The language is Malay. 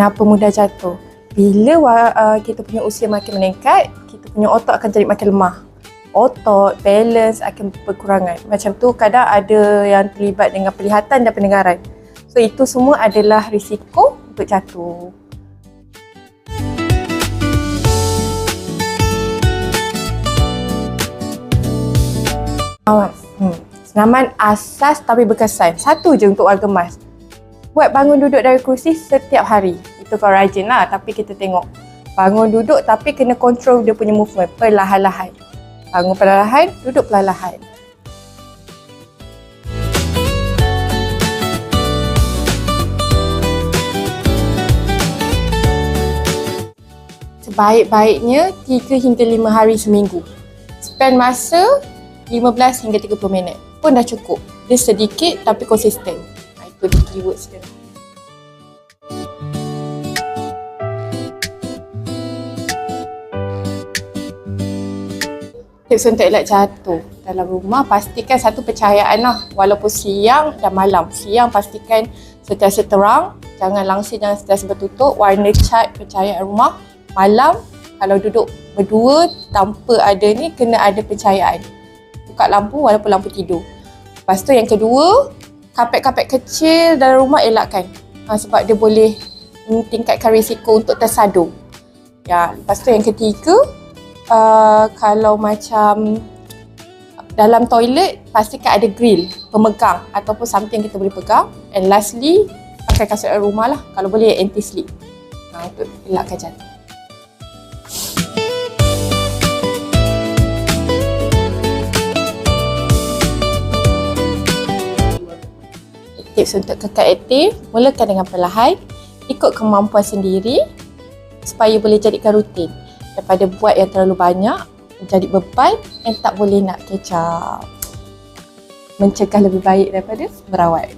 Kenapa mudah jatuh? Bila wa- uh, kita punya usia makin meningkat, kita punya otot akan jadi makin lemah. Otot, balance akan berkurangan. Macam tu kadang ada yang terlibat dengan penglihatan dan pendengaran. So itu semua adalah risiko untuk jatuh. Awas. Hmm. Senaman asas tapi berkesan. Satu je untuk warga emas. Buat bangun duduk dari kerusi setiap hari. Kalau rajin lah. Tapi kita tengok. Bangun duduk tapi kena control dia punya movement. Perlahan-lahan. Bangun perlahan, duduk perlahan. Sebaik-baiknya 3 hingga 5 hari seminggu. Spend masa 15 hingga 30 minit pun dah cukup. Dia sedikit tapi konsisten. Itu dia keywords dia. Tips untuk elak jatuh dalam rumah pastikan satu percayaan lah walaupun siang dan malam. Siang pastikan sentiasa terang, jangan langsir jangan sentiasa bertutup, warna cat pencahayaan rumah. Malam kalau duduk berdua tanpa ada ni kena ada pencahayaan. Buka lampu walaupun lampu tidur. Lepas tu yang kedua, kapet-kapet kecil dalam rumah elakkan. Ha, sebab dia boleh tingkatkan risiko untuk tersadung. Ya, lepas tu yang ketiga, uh, kalau macam dalam toilet pastikan ada grill, pemegang ataupun something kita boleh pegang. And lastly, pakai kasut rumah lah. Kalau boleh anti slip. Ha, untuk elakkan jatuh. tips untuk kekal aktif, mulakan dengan perlahan, ikut kemampuan sendiri supaya boleh jadikan rutin. Daripada buat yang terlalu banyak, menjadi beban dan tak boleh nak up. Mencegah lebih baik daripada merawat.